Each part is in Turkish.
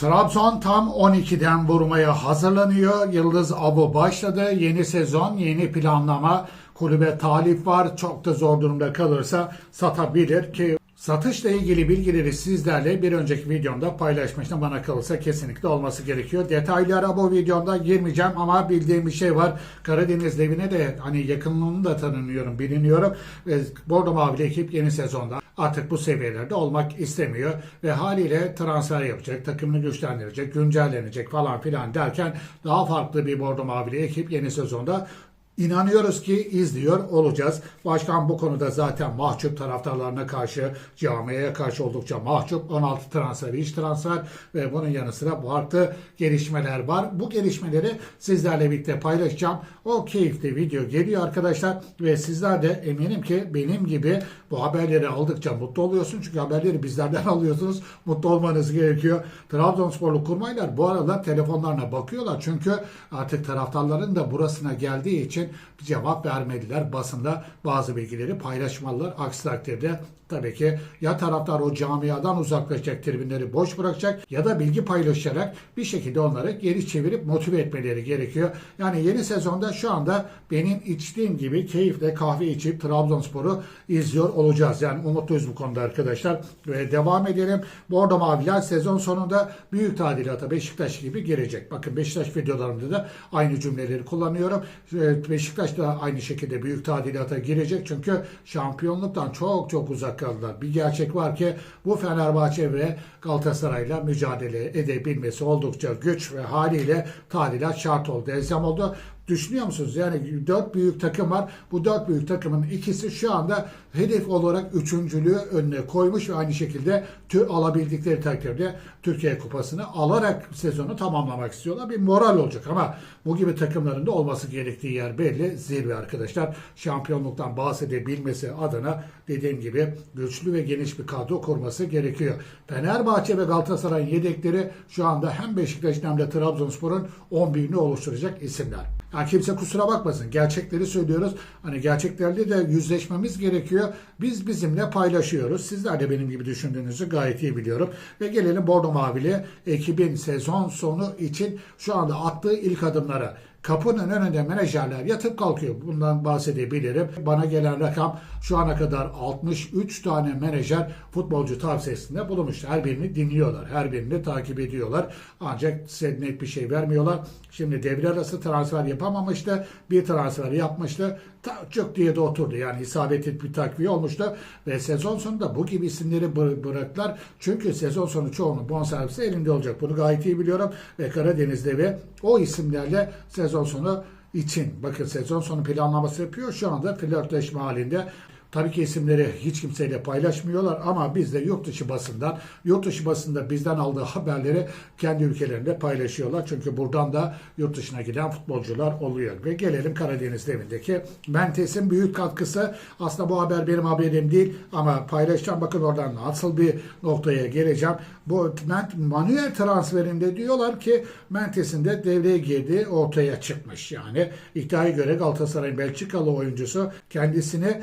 Trabzon tam 12'den vurmaya hazırlanıyor. Yıldız Abu başladı. Yeni sezon, yeni planlama. Kulübe talip var. Çok da zor durumda kalırsa satabilir ki Satışla ilgili bilgileri sizlerle bir önceki videomda paylaşmıştım. Bana kalırsa kesinlikle olması gerekiyor. Detaylara bu videomda girmeyeceğim ama bildiğim bir şey var. Karadeniz devine de hani yakınlığını da tanınıyorum, biliniyorum. Ve Bordo Mavili ekip yeni sezonda artık bu seviyelerde olmak istemiyor. Ve haliyle transfer yapacak, takımını güçlendirecek, güncellenecek falan filan derken daha farklı bir Bordo Mavili ekip yeni sezonda İnanıyoruz ki izliyor olacağız. Başkan bu konuda zaten mahcup taraftarlarına karşı, camiye karşı oldukça mahcup. 16 transfer, iş transfer ve bunun yanı sıra farklı gelişmeler var. Bu gelişmeleri sizlerle birlikte paylaşacağım. O keyifli video geliyor arkadaşlar ve sizler de eminim ki benim gibi bu haberleri aldıkça mutlu oluyorsun. Çünkü haberleri bizlerden alıyorsunuz. Mutlu olmanız gerekiyor. Trabzonsporlu kurmaylar bu arada telefonlarına bakıyorlar. Çünkü artık taraftarların da burasına geldiği için cevap vermediler. Basında bazı bilgileri paylaşmalılar. Aksi takdirde tabii ki ya taraftar o camiadan uzaklaşacak, tribünleri boş bırakacak ya da bilgi paylaşarak bir şekilde onları geri çevirip motive etmeleri gerekiyor. Yani yeni sezonda şu anda benim içtiğim gibi keyifle kahve içip Trabzonspor'u izliyor olacağız. Yani umutluyuz bu konuda arkadaşlar. Ve devam edelim. Bordo Maviler sezon sonunda büyük tadilata Beşiktaş gibi girecek. Bakın Beşiktaş videolarımda da aynı cümleleri kullanıyorum. Beşiktaş da aynı şekilde büyük tadilata girecek. Çünkü şampiyonluktan çok çok uzak kaldılar. Bir gerçek var ki bu Fenerbahçe ve Galatasaray'la mücadele edebilmesi oldukça güç ve haliyle tadilat şart oldu. Elzem oldu. Düşünüyor musunuz? Yani dört büyük takım var. Bu dört büyük takımın ikisi şu anda hedef olarak üçüncülüğü önüne koymuş ve aynı şekilde tü alabildikleri takdirde Türkiye Kupası'nı alarak sezonu tamamlamak istiyorlar. Bir moral olacak ama bu gibi takımların da olması gerektiği yer belli. Zirve arkadaşlar. Şampiyonluktan bahsedebilmesi adına dediğim gibi güçlü ve geniş bir kadro kurması gerekiyor. Fenerbahçe ve Galatasaray'ın yedekleri şu anda hem Beşiktaş'ın hem de Trabzonspor'un 11'ini oluşturacak isimler. Ya kimse kusura bakmasın. Gerçekleri söylüyoruz. Hani gerçeklerle de yüzleşmemiz gerekiyor. Biz bizimle paylaşıyoruz. Sizler de benim gibi düşündüğünüzü gayet iyi biliyorum. Ve gelelim Bordo Mavili ekibin sezon sonu için şu anda attığı ilk adımlara. Kapının önünde menajerler yatıp kalkıyor. Bundan bahsedebilirim. Bana gelen rakam şu ana kadar 63 tane menajer futbolcu tavsiyesinde bulunmuş. Her birini dinliyorlar. Her birini takip ediyorlar. Ancak size net bir şey vermiyorlar. Şimdi devre arası transfer yapamamıştı. Bir transfer yapmıştı. Çok diye de oturdu. Yani isabetli bir takviye olmuştu. Ve sezon sonunda bu gibi isimleri bı- bıraktılar. Çünkü sezon sonu çoğunun bonservisi elinde olacak. Bunu gayet iyi biliyorum. Ve Karadeniz'de ve o isimlerle sezon sonu için bakın sezon sonu planlaması yapıyor. Şu anda flörtleşme halinde. Tabii ki isimleri hiç kimseyle paylaşmıyorlar ama biz de yurt dışı basından, yurt dışı basında bizden aldığı haberleri kendi ülkelerinde paylaşıyorlar. Çünkü buradan da yurt dışına giden futbolcular oluyor. Ve gelelim Karadeniz devindeki Mentes'in büyük katkısı. Aslında bu haber benim haberim değil ama paylaşacağım. Bakın oradan nasıl bir noktaya geleceğim. Bu Manuel transferinde diyorlar ki Mentes'in de devreye girdiği ortaya çıkmış. Yani iddiaya göre Galatasaray'ın Belçikalı oyuncusu kendisini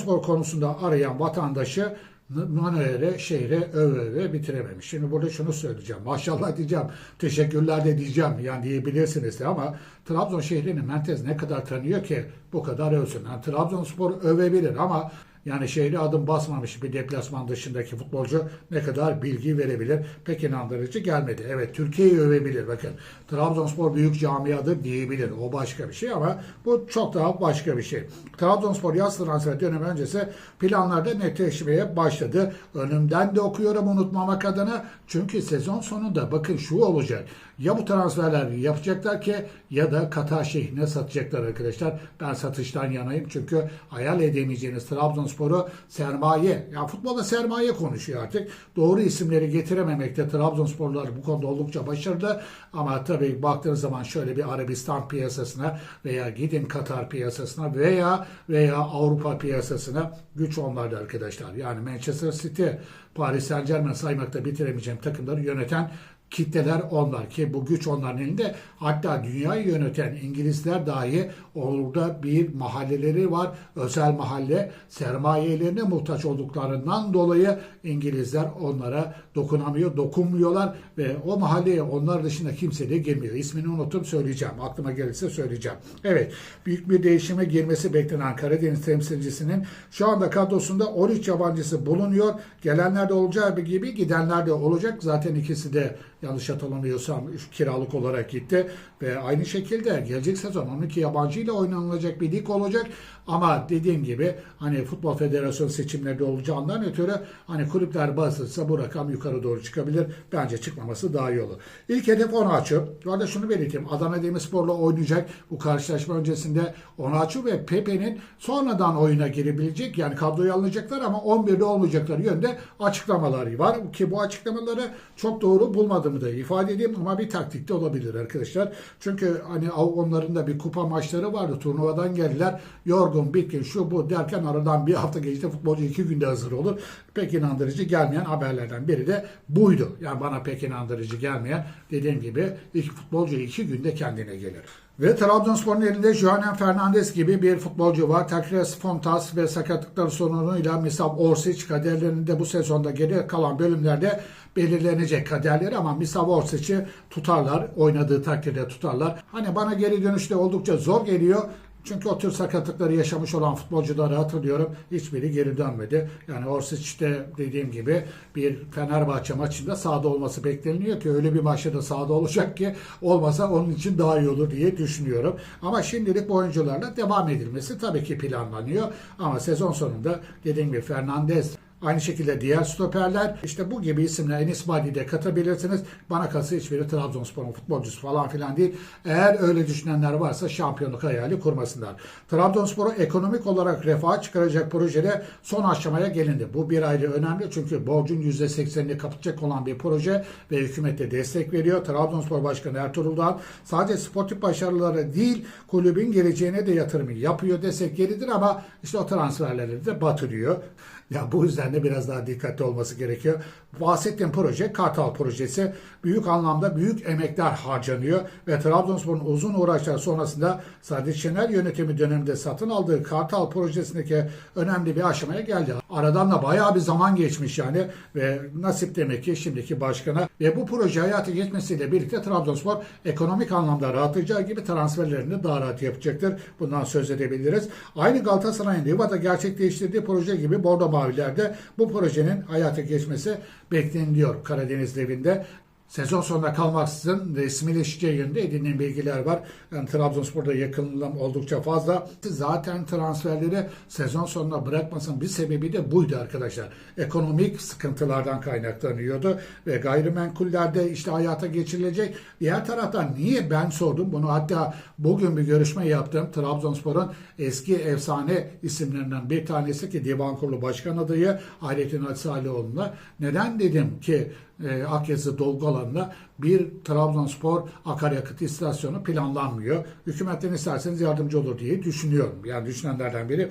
Trabzonspor konusunda arayan vatandaşı Manuel'e, şehre öve bitirememiş. Şimdi burada şunu söyleyeceğim. Maşallah diyeceğim. Teşekkürler de diyeceğim. Yani diyebilirsiniz de ama Trabzon şehrini Mentez ne kadar tanıyor ki bu kadar övsün. Yani Trabzonspor övebilir ama yani şehri adım basmamış bir deplasman dışındaki futbolcu ne kadar bilgi verebilir? Pek inandırıcı gelmedi. Evet Türkiye'yi övebilir bakın. Trabzonspor büyük camiadır diyebilir. O başka bir şey ama bu çok daha başka bir şey. Trabzonspor yaz transfer dönemi öncesi planlarda netleşmeye başladı. Önümden de okuyorum unutmamak adına. Çünkü sezon sonunda bakın şu olacak. Ya bu transferler yapacaklar ki ya da Katar şehrine satacaklar arkadaşlar. Ben satıştan yanayım çünkü hayal edemeyeceğiniz Trabzonspor'u sermaye, ya futbolda sermaye konuşuyor artık. Doğru isimleri getirememekte Trabzonsporlar bu konuda oldukça başarılı. Ama tabii baktığınız zaman şöyle bir Arabistan piyasasına veya gidin Katar piyasasına veya veya Avrupa piyasasına güç onlarda arkadaşlar. Yani Manchester City, Paris Saint Germain saymakta bitiremeyeceğim takımları yöneten kitleler onlar ki bu güç onların elinde. Hatta dünyayı yöneten İngilizler dahi orada bir mahalleleri var. Özel mahalle sermayelerine muhtaç olduklarından dolayı İngilizler onlara dokunamıyor, dokunmuyorlar ve o mahalleye onlar dışında kimse de girmiyor. İsmini unutup söyleyeceğim. Aklıma gelirse söyleyeceğim. Evet. Büyük bir değişime girmesi beklenen Karadeniz temsilcisinin şu anda kadrosunda 13 yabancısı bulunuyor. Gelenler de olacağı gibi gidenler de olacak. Zaten ikisi de yanlış hatırlamıyorsam kiralık olarak gitti. Ve aynı şekilde gelecek sezon 12 yabancı ile oynanılacak bir lig olacak. Ama dediğim gibi hani Futbol Federasyonu seçimleri olacağından ötürü hani kulüpler basılsa bu rakam yukarı doğru çıkabilir. Bence çıkmaması daha iyi olur. İlk hedef Onaçu. Bu arada şunu belirteyim. Adana Demirspor'la oynayacak bu karşılaşma öncesinde Onaçu ve Pepe'nin sonradan oyuna girebilecek yani kadroya alınacaklar ama 11'de olmayacakları yönde açıklamaları var. Ki bu açıklamaları çok doğru bulmadığımı da ifade edeyim ama bir taktik de olabilir arkadaşlar. Çünkü hani onların da bir kupa maçları vardı. Turnuvadan geldiler. Yorgun, bitkin, şu bu derken aradan bir hafta geçti. Futbolcu iki günde hazır olur. Pek inandırıcı gelmeyen haberlerden biri de buydu. Yani bana pek inandırıcı gelmeyen dediğim gibi ilk futbolcu iki günde kendine gelir. Ve Trabzonspor'un elinde Joanen Fernandez gibi bir futbolcu var. Takres Fontas ve sakatlıkları sorunuyla Misav Orsic kaderlerinde bu sezonda geri kalan bölümlerde belirlenecek kaderleri ama Misav Orsic'i tutarlar. Oynadığı takdirde tutarlar. Hani bana geri dönüşte oldukça zor geliyor. Çünkü o tür sakatlıkları yaşamış olan futbolcuları hatırlıyorum. Hiçbiri geri dönmedi. Yani Orsic'te dediğim gibi bir Fenerbahçe maçında sahada olması bekleniyor ki öyle bir maçta da sahada olacak ki olmasa onun için daha iyi olur diye düşünüyorum. Ama şimdilik bu oyuncularla devam edilmesi tabii ki planlanıyor. Ama sezon sonunda dediğim gibi Fernandez Aynı şekilde diğer stoperler işte bu gibi isimler Enis Badi'yi de katabilirsiniz. Bana kalsa hiçbiri Trabzonspor'un futbolcusu falan filan değil. Eğer öyle düşünenler varsa şampiyonluk hayali kurmasınlar. Trabzonspor'u ekonomik olarak refaha çıkaracak projede son aşamaya gelindi. Bu bir ayrı önemli çünkü borcun %80'ini kapatacak olan bir proje ve hükümet de destek veriyor. Trabzonspor Başkanı Ertuğrul Dağ sadece sportif başarıları değil kulübün geleceğine de yatırım yapıyor desek yeridir ama işte o transferleri de batırıyor. Ya bu yüzden de biraz daha dikkatli olması gerekiyor. Bahsettiğim proje Kartal projesi. Büyük anlamda büyük emekler harcanıyor ve Trabzonspor'un uzun uğraşlar sonrasında Sadık Şener yönetimi döneminde satın aldığı Kartal projesindeki önemli bir aşamaya geldi. Aradan da bayağı bir zaman geçmiş yani ve nasip demek ki şimdiki başkana ve bu proje hayata geçmesiyle birlikte Trabzonspor ekonomik anlamda rahatlayacağı gibi transferlerini daha rahat yapacaktır. Bundan söz edebiliriz. Aynı Galatasaray'ın Riva'da gerçekleştirdiği proje gibi Bordo Maviler'de bu projenin hayata geçmesi bekleniliyor Karadeniz devinde. Sezon sonuna kalmaksızın resmileşeceği yönde edinilen bilgiler var. Yani Trabzonspor'da yakınlığım oldukça fazla. Zaten transferleri sezon sonuna bırakmasın bir sebebi de buydu arkadaşlar. Ekonomik sıkıntılardan kaynaklanıyordu ve gayrimenkullerde işte hayata geçirilecek. Diğer taraftan niye ben sordum bunu hatta bugün bir görüşme yaptım. Trabzonspor'un eski efsane isimlerinden bir tanesi ki Divan Kurulu Başkan adayı Hayrettin Açsalioğlu'na. Neden dedim ki e, Akyazı dolgu alanında bir Trabzonspor akaryakıt istasyonu planlanmıyor. Hükümetten isterseniz yardımcı olur diye düşünüyorum. Yani düşünenlerden biri.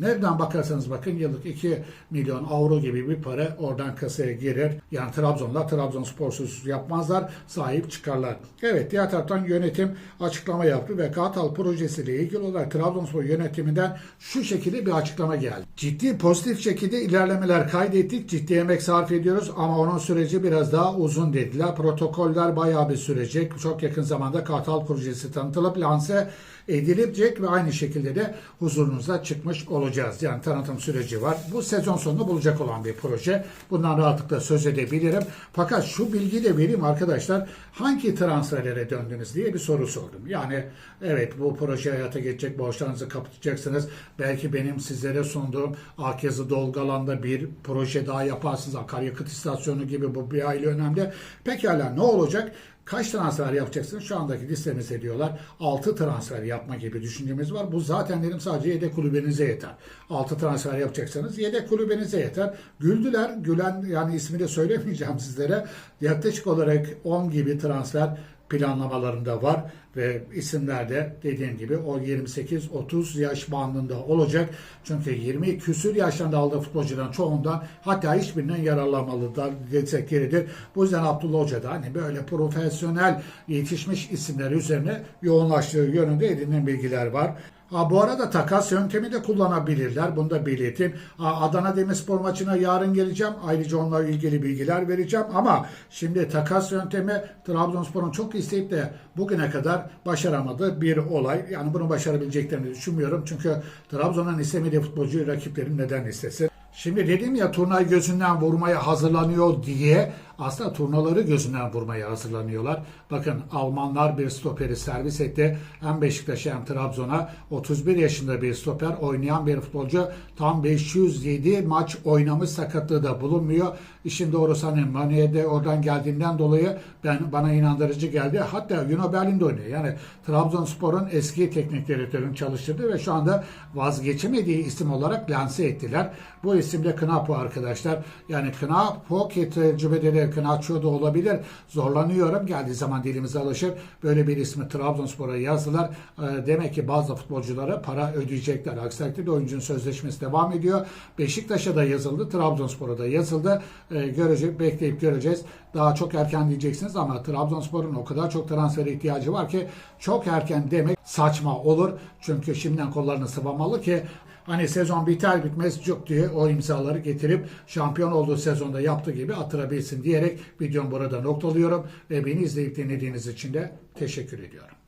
Nereden bakarsanız bakın yıllık 2 milyon avro gibi bir para oradan kasaya girer. Yani Trabzon'la Trabzonsporsuz yapmazlar. Sahip çıkarlar. Evet diğer taraftan yönetim açıklama yaptı ve Kartal projesiyle ilgili olarak Trabzonspor yönetiminden şu şekilde bir açıklama geldi. Ciddi pozitif şekilde ilerlemeler kaydettik. Ciddi emek sarf ediyoruz ama onun süreci biraz daha uzun dediler. Protokoller bayağı bir sürecek. Çok yakın zamanda Kartal projesi tanıtılıp lanse edilecek ve aynı şekilde de huzurunuza çıkmış olacağız. Yani tanıtım süreci var. Bu sezon sonunda bulacak olan bir proje. Bundan rahatlıkla söz edebilirim. Fakat şu bilgiyi de vereyim arkadaşlar. Hangi transferlere döndünüz diye bir soru sordum. Yani evet bu proje hayata geçecek. Borçlarınızı kapatacaksınız. Belki benim sizlere sunduğum Akyazı Dolgalan'da bir proje daha yaparsınız. Akaryakıt istasyonu gibi bu bir aile önemli. Pekala ne olacak? Kaç transfer yapacaksınız? Şu andaki listemizde diyorlar 6 transfer yapma gibi düşüncemiz var. Bu zaten dedim sadece yedek kulübenize yeter. 6 transfer yapacaksanız yedek kulübenize yeter. Güldüler. Gülen yani ismini söylemeyeceğim sizlere. Yaklaşık olarak 10 gibi transfer planlamalarında var ve isimler de dediğim gibi o 28-30 yaş bandında olacak. Çünkü 20 küsür yaşlarında aldığı futbolcuların çoğundan hatta hiçbirinden yararlanmalılar desek yeridir. Bu yüzden Abdullah Hoca da hani böyle profesyonel yetişmiş isimler üzerine yoğunlaştığı yönünde edinilen bilgiler var. Ha, bu arada takas yöntemi de kullanabilirler. Bunu da belirtin. Ha, Adana Demirspor maçına yarın geleceğim. Ayrıca onunla ilgili bilgiler vereceğim. Ama şimdi takas yöntemi Trabzonspor'un çok isteyip de bugüne kadar başaramadığı bir olay. Yani bunu başarabileceklerini düşünmüyorum. Çünkü Trabzon'un istemediği futbolcuyu rakiplerin neden istesin? Şimdi dedim ya turnayı gözünden vurmaya hazırlanıyor diye aslında turnaları gözünden vurmaya hazırlanıyorlar. Bakın Almanlar bir stoperi servis etti. Hem Beşiktaş'a hem Trabzon'a 31 yaşında bir stoper oynayan bir futbolcu tam 507 maç oynamış sakatlığı da bulunmuyor. İşin doğrusu hani Manuel de oradan geldiğinden dolayı ben bana inandırıcı geldi. Hatta Yuno Berlin'de oynuyor. Yani Trabzonspor'un eski teknik direktörünü çalıştırdı ve şu anda vazgeçemediği isim olarak lanse ettiler. Bu isim de Knapo arkadaşlar. Yani Knapo ki tecrübeleri Knaço da olabilir. Zorlanıyorum. Geldiği zaman dilimize alışır. Böyle bir ismi Trabzonspor'a yazdılar. Ee, Demek ki bazı futbolculara para ödeyecekler. Aksi oyuncunun sözleşmesi devam ediyor. Beşiktaş'a da yazıldı. Trabzonspor'a da yazıldı. Ee, Görecek, bekleyip göreceğiz. Daha çok erken diyeceksiniz ama Trabzonspor'un o kadar çok transfer ihtiyacı var ki çok erken demek saçma olur. Çünkü şimdiden kollarını sıvamalı ki Hani sezon biter bitmez cuk diye o imzaları getirip şampiyon olduğu sezonda yaptığı gibi attırabilsin diyerek videomu burada noktalıyorum ve beni izleyip dinlediğiniz için de teşekkür ediyorum.